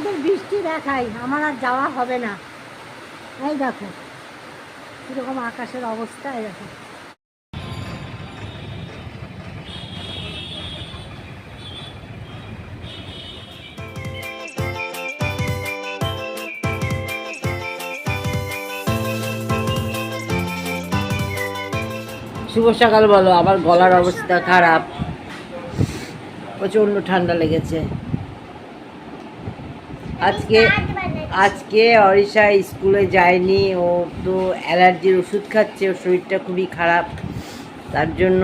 তোমাদের বৃষ্টি দেখাই, আমার আর যাওয়া হবে না। এই দেখো, কীরকম আকাশের অবস্থা, এই দেখো। শুভ সকাল বলো, আমার গলার অবস্থা খারাপ। প্রচণ্ড ঠান্ডা লেগেছে। আজকে আজকে অরিশা স্কুলে যায়নি ও তো অ্যালার্জির ওষুধ খাচ্ছে ওর শরীরটা খুবই খারাপ। তার জন্য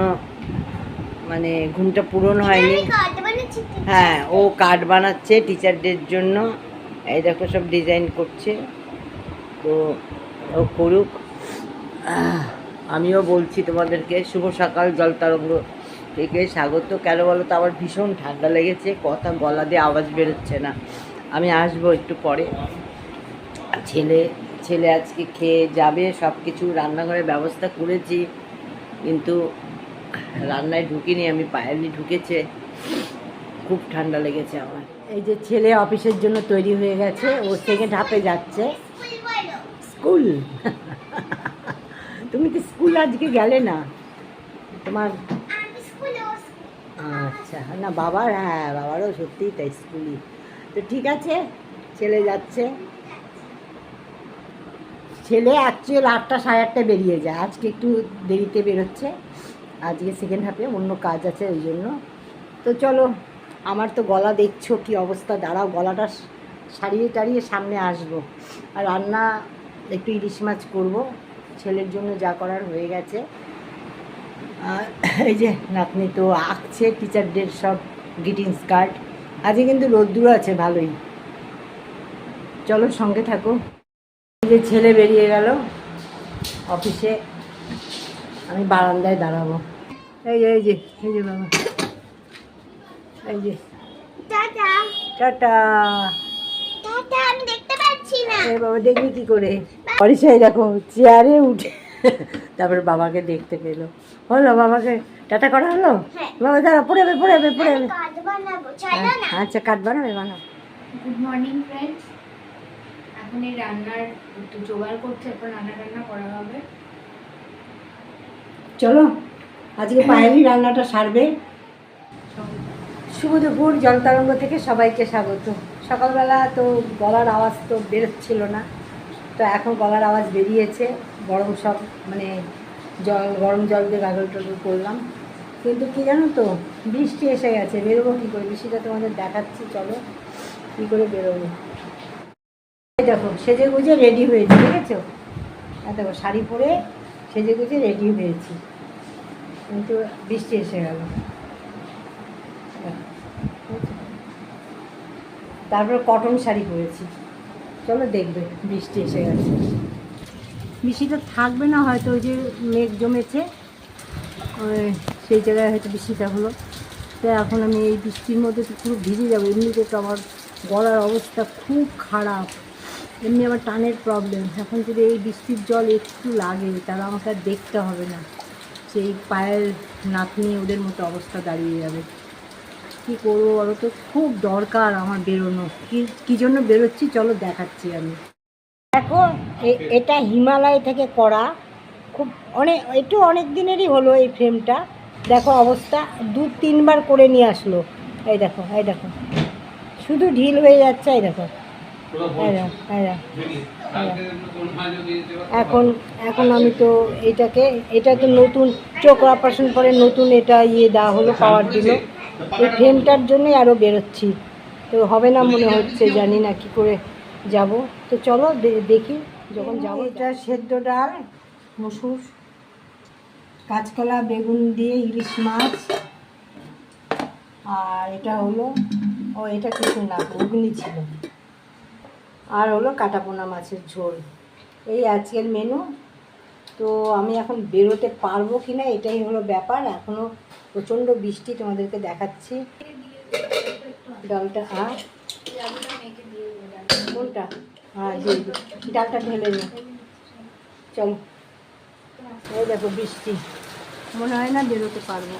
মানে ঘুমটা পূরণ হয়নি। হ্যাঁ ও কার্ড বানাচ্ছে টিচারদের জন্য। এই দেখো সব ডিজাইন করছে। তো ও করুক। আমিও বলছি তোমাদেরকে শুভ সকাল জল তরঙ্গ থেকে। স্বাগত। কেন বলো তো আমার ভীষণ ঠান্ডা লেগেছে কথা গলা দিয়ে আওয়াজ বেরোচ্ছে না। আমি আসব একটু পরে। আর ছেলে ছেলে আজকে খেয়ে যাবে সব কিছু রান্নাঘরের ব্যবস্থা করেছি কিন্তু রান্নায় ঢুকিনি আমি পায়েলি ঢুকেছে। খুব ঠান্ডা লেগেছে আমার। এই যে ছেলে অফিসের জন্য তৈরি হয়ে গেছে ও সেকেন্ড হাফে যাচ্ছে। স্কুল? তুমি তো স্কুল আজকে গেলে না। তোমার আচ্ছা না বাবার হ্যাঁ বাবারও সত্যিই তাই স্কুলই। তো ঠিক আছে, ছেলে যাচ্ছে। ছেলে অ্যাকচুয়াল আটটা সাড়ে আটটা বেরিয়ে যায়। আজকে একটু দেরিতে বেরোচ্ছে। আজকে সেকেন্ড হাফে অন্য কাজ আছে ওই জন্য। তো চলো, আমার তো গলা দেখছ কি অবস্থা। দাঁড়াও, গলাটা সারিয়ে টারিয়ে সামনে আসব। আর রান্না একটু ইলিশ মাছ করব। ছেলের জন্য যা করার হয়ে গেছে। এই যে নাতনি তো আঁকছে টিচারদের সব গ্রিটিংস কার্ড আজকে কিন্তু রোদ্দুর আছে ভালোই। চলো সঙ্গে থাকো। যে ছেলে বেরিয়ে গেল অফিসে। আমি বারান্দায় দাঁড়াবো। এই যে এই যে এই যে বাবা। এই যে। টাটা। আমি দেখতে পাচ্ছি না। বাবা দেখবি কি করে? অরিসাই দেখো চেয়ারে উঠে তারপরে বাবাকে দেখতে পেল। হলো বাবাকে টাটা করা হলো? হ্যাঁ। বাবা দাঁড়া পড়ে যাবে পড়ে যাবে পড়ে যাবে। কাজ বানাবো চলো না? আচ্ছা কাঠ বানাবে বানাও। গুড মর্নিং ফ্রেন্ডস এখন এই রান্নার একটু জোগাড় করছে এখন রান্না টান্না করা হবে। চলো আজকে পায়েলি রান্নাটা সারবে। শুভ দুপুর জলতরঙ্গ থেকে সবাইকে স্বাগত। সকালবেলা তো গলার আওয়াজ তো বেরোচ্ছিল না। তো এখন গলার আওয়াজ বেরিয়েছে, গরম সব মানে জল, গরম জল দিয়ে গাগল টাগল করলাম। কিন্তু কি জানো তো, বৃষ্টি এসে গেছে, বেরোবো কী করে? বৃষ্টিটা তোমাদের দেখাচ্ছি, চলো কী করে বেরোবো। দেখো, সেজে গুজে রেডি হয়েছি, দেখেছ? আর দেখো, শাড়ি পরে সেজে গুজে রেডি হয়েছি। কিন্তু বৃষ্টি এসে গেল। তারপরে কটন শাড়ি পরেছি। চলো দেখবে, বৃষ্টি এসে গেছে। বৃষ্টিটা থাকবে না, হয়তো ওই যে মেঘ জমেছে। সেই জায়গায় হয়তো বৃষ্টিটা হলো। তো এখন আমি এই বৃষ্টির মধ্যে তো পুরো ভিজে যাব। এমনিতে তো আমার গলার অবস্থা খুব খারাপ। এমনি আমার টানের প্রবলেম এখন যদি এই বৃষ্টির জল একটু লাগে, তাহলে আমাকে আর দেখতে হবে না। সেই পায়ের নাতনি ওদের মতো অবস্থা দাঁড়িয়ে যাবে। কী করব বলো তো? খুব দরকার আমার বেরোনো। কী কী জন্য বেরোচ্ছি? চলো দেখাচ্ছি আমি। দেখো এ- এটা হিমালয় থেকে করা। খুব অনেক একটু অনেক দিনেরই হলো এই ফ্রেমটা। দেখো অবস্থা দু তিনবার করে নিয়ে আসলো। এই দেখো এই দেখো। শুধু ঢিল হয়ে যাচ্ছে এই দেখো। এখন এখন আমি তো এটাকে এটা তো নতুন চোখ অপারেশন পরে নতুন এটা ইয়ে দেওয়া হলো পাওয়ার দিল। এই ফ্রেমটার জন্যই আরও বেরোচ্ছি। তো হবে না মনে হচ্ছে, জানি না কি করে যাব। তো চলো দেখি যখন যাব। এটা সেদ্ধ ডাল, মসুর, কাঁচকলা, বেগুন দিয়ে ইলিশ মাছ। আর এটা হলো, ও, এটা কিছু না, ঘুগনি ছিল। আর হলো কাটাপোনা মাছের ঝোল। এই আজকের মেনু তো আমি এখন বেরোতে পারব কি না এটাই হলো ব্যাপার। এখনও প্রচণ্ড বৃষ্টি তোমাদেরকে দেখাচ্ছি। ডালটা আর কোনটা? হ্যাঁ দিয়ে ডালটা ঢেলে নি। চলো। এই দেখো বৃষ্টি। মনে হয় না বেরোতে পারব।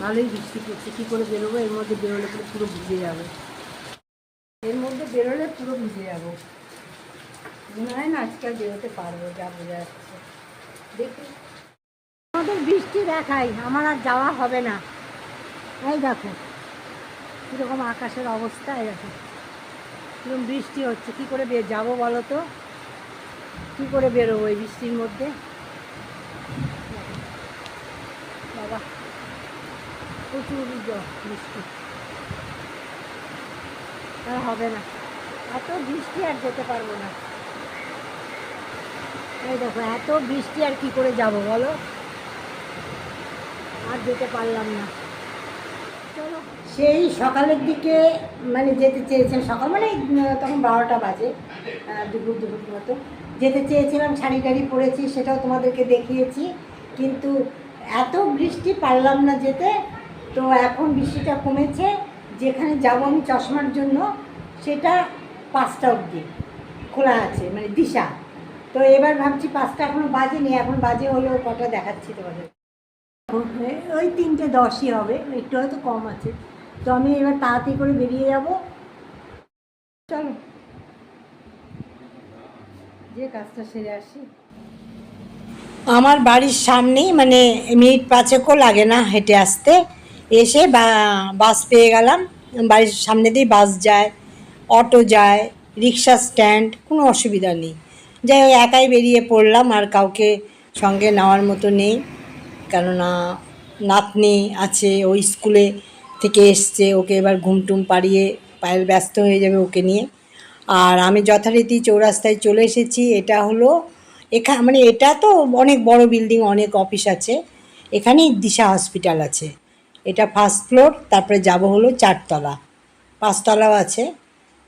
ভালোই বৃষ্টি পড়ছে। কী করে বেরোবো? এর মধ্যে বেরোলে পরে পুরো ভিজে যাবে। এর মধ্যে বেরোলে পুরো ভিজে যাব। মনে হয় না আজকাল বেরোতে পারব, যা বোঝা যাচ্ছে। দেখি। আমাদের বৃষ্টি দেখাই, আমার আর যাওয়া হবে না। এই দেখো, কীরকম আকাশের অবস্থা, এই দেখো। কীরকম বৃষ্টি হচ্ছে, কী করে বের যাব বলো তো? কী করে বেরোবো এই বৃষ্টির মধ্যে? বাবা, প্রচুর বৃষ্টি। আর হবে না, এত বৃষ্টি আর যেতে পারব না। এই দেখো, এত বৃষ্টি আর কি করে যাব বলো? আর যেতে পারলাম না। সেই সকালের দিকে মানে যেতে চেয়েছিলাম, সকাল মানে তখন বারোটা বাজে দুপুর দুপুর মতো। যেতে চেয়েছিলাম, শাড়ি টাড়ি পরেছি, সেটাও তোমাদেরকে দেখিয়েছি। কিন্তু এত বৃষ্টি পারলাম না যেতে, তো এখন বৃষ্টিটা কমেছে। যেখানে যাব আমি চশমার জন্য, সেটা পাঁচটা অবধি খোলা আছে মানে দিশা। তো এবার ভাবছি পাঁচটা এখনও বাজেনি, এখন বাজে হলেও কটা দেখাচ্ছি তোমাদের। ওই তিনটে দশই হবে, একটু হয়তো কম আছে। তো আমি এবার তাড়াতাড়ি করে বেরিয়ে যাব। চলো। যে কাজটা সেরে আসি। আমার বাড়ির সামনেই মানে মিনিট পাঁচেকও লাগে না হেঁটে আসতে। এসে বাস পেয়ে গেলাম। বাড়ির সামনে দিয়ে বাস যায়, অটো যায়, রিক্সা স্ট্যান্ড, কোনো অসুবিধা নেই। যাই হোক, একাই বেরিয়ে পড়লাম, আর কাউকে সঙ্গে নেওয়ার মতো নেই। কেননা নাতনি আছে ওই স্কুলে থেকে এসছে, ওকে এবার ঘুমটুম পাড়িয়ে পায়ের ব্যস্ত হয়ে যাবে ওকে নিয়ে। আর আমি যথারীতি চৌরাস্তায় চলে এসেছি, এটা হলো এখা মানে এটা তো অনেক বড় বিল্ডিং, অনেক অফিস আছে, এখানেই দিশা হসপিটাল আছে। এটা ফার্স্ট ফ্লোর, তারপরে যাব হলো চারতলা। পাঁচতলাও আছে,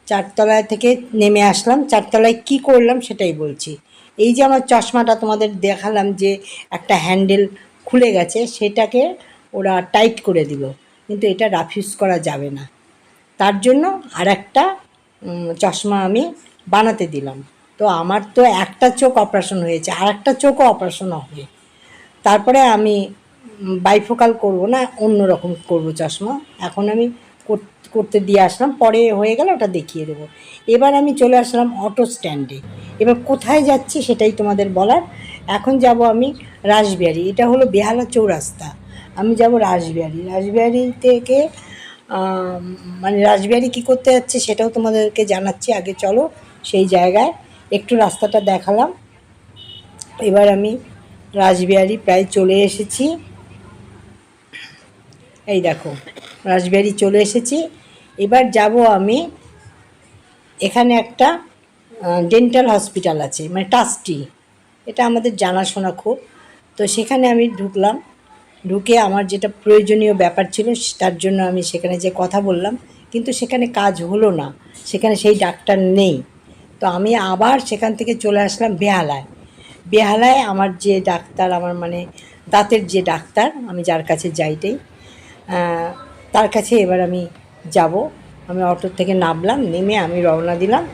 চারতলা থেকে নেমে আসলাম, চারতলায় কি করলাম সেটাই বলছি। এই যে আমার চশমাটা তোমাদের দেখালাম যে একটা হ্যান্ডেল খুলে গেছে, সেটাকে ওরা টাইট করে দিল। কিন্তু এটা রাফিউজ করা যাবে না। তার জন্য আর একটা চশমা আমি বানাতে দিলাম। তো আমার তো একটা চোখ অপারেশন হয়েছে আর একটা চোখও অপারেশন হবে। তারপরে আমি বাইফোকাল করব না অন্য রকম করব চশমা। এখন আমি করতে দিয়ে আসলাম, পরে হয়ে গেলে ওটা দেখিয়ে দেবো। এবার আমি চলে আসলাম অটো স্ট্যান্ডে এবার কোথায় যাচ্ছি সেটাই তোমাদের বলার এখন যাব আমি রাসবিহারি। এটা হলো বেহালা চৌরাস্তা। আমি যাব রাসবিহারি। রাসবিহারি থেকে মানে রাসবিহারি কী করতে যাচ্ছে সেটাও তোমাদেরকে জানাচ্ছি। আগে চলো সেই জায়গায় একটু রাস্তাটা দেখালাম। এবার আমি রাসবিহারি প্রায় চলে এসেছি। এই দেখো, রাসবিহারি চলে এসেছি। এবার যাব আমি এখানে একটা ডেন্টাল হসপিটাল আছে মানে টাস্টি। এটা আমাদের জানাশোনা খুব। তো সেখানে আমি ঢুকলাম। ঢুকে আমার যেটা প্রয়োজনীয় ব্যাপার ছিল, তার জন্য আমি সেখানে যে কথা বললাম, কিন্তু সেখানে কাজ হলো না। সেখানে সেই ডাক্তার নেই। তো আমি আবার সেখান থেকে চলে আসলাম বেহালায়। বেহালায় আমার যে ডাক্তার, আমার মানে দাঁতের যে ডাক্তার, আমি যার কাছে যাইটাই তার কাছে এবার আমি যাব। আমি অটোর থেকে নামলাম, নেমে আমি রওনা দিলাম।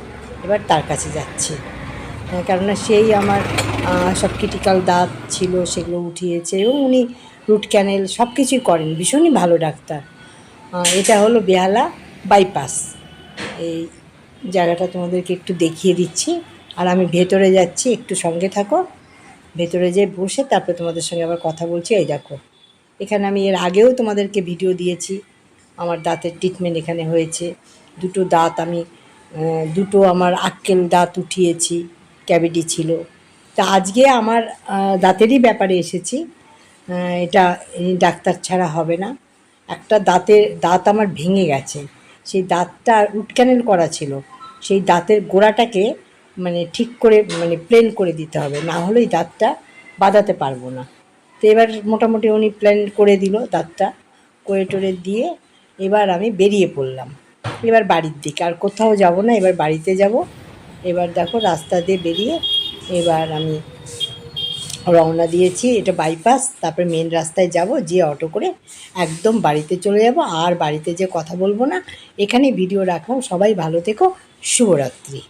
এবার তার কাছে যাচ্ছি। কেননা সেই আমার সব ক্রিটিক্যাল দাঁত ছিল, সেগুলো উঠিয়েছে এবং উনি রুট ক্যানেল সব কিছুই করেন। ভীষণই ভালো ডাক্তার। এটা হলো বেহালা বাইপাস এই জায়গাটা তোমাদেরকে একটু দেখিয়ে দিচ্ছি। আর আমি ভেতরে যাচ্ছি, একটু সঙ্গে থাকো। ভেতরে যেয়ে বসে তারপরে তোমাদের সঙ্গে আবার কথা বলছি। এই দেখো, এখানে আমি এর আগেও তোমাদেরকে ভিডিও দিয়েছি। আমার দাঁতের ট্রিটমেন্ট এখানে হয়েছে। দুটো দাঁত আমি দুটো আমার আক্কেল দাঁত উঠিয়েছি। ক্যাভিটি ছিল। তা আজকে আমার দাঁতেরই ব্যাপারে এসেছি। এটা ডাক্তার ছাড়া হবে না। একটা দাঁতের, দাঁত আমার ভেঙে গেছে। সেই দাঁতটা রুট ক্যানেল করা ছিল। সেই দাঁতের গোড়াটাকে মানে ঠিক করে মানে প্লেন করে দিতে হবে। না হলে এই দাঁতটা বাঁধাতে পারব না। তো এবার মোটামুটি উনি প্ল্যান করে দিল দাঁতটা, করে টোরে দিয়ে এবার আমি বেরিয়ে পড়লাম। এবার বাড়ির দিকে। আর কোথাও যাব না, এবার বাড়িতে যাব। এবার দেখো রাস্তা দিয়ে বেরিয়ে এবার আমি রওনা দিয়েছি, এটা বাইপাস তারপরে মেন রাস্তায় যাব যে অটো করে একদম বাড়িতে চলে যাব। আর বাড়িতে যে কথা বলব না এখানে ভিডিও রাখলাম সবাই ভালো থেকো, শুভরাত্রি।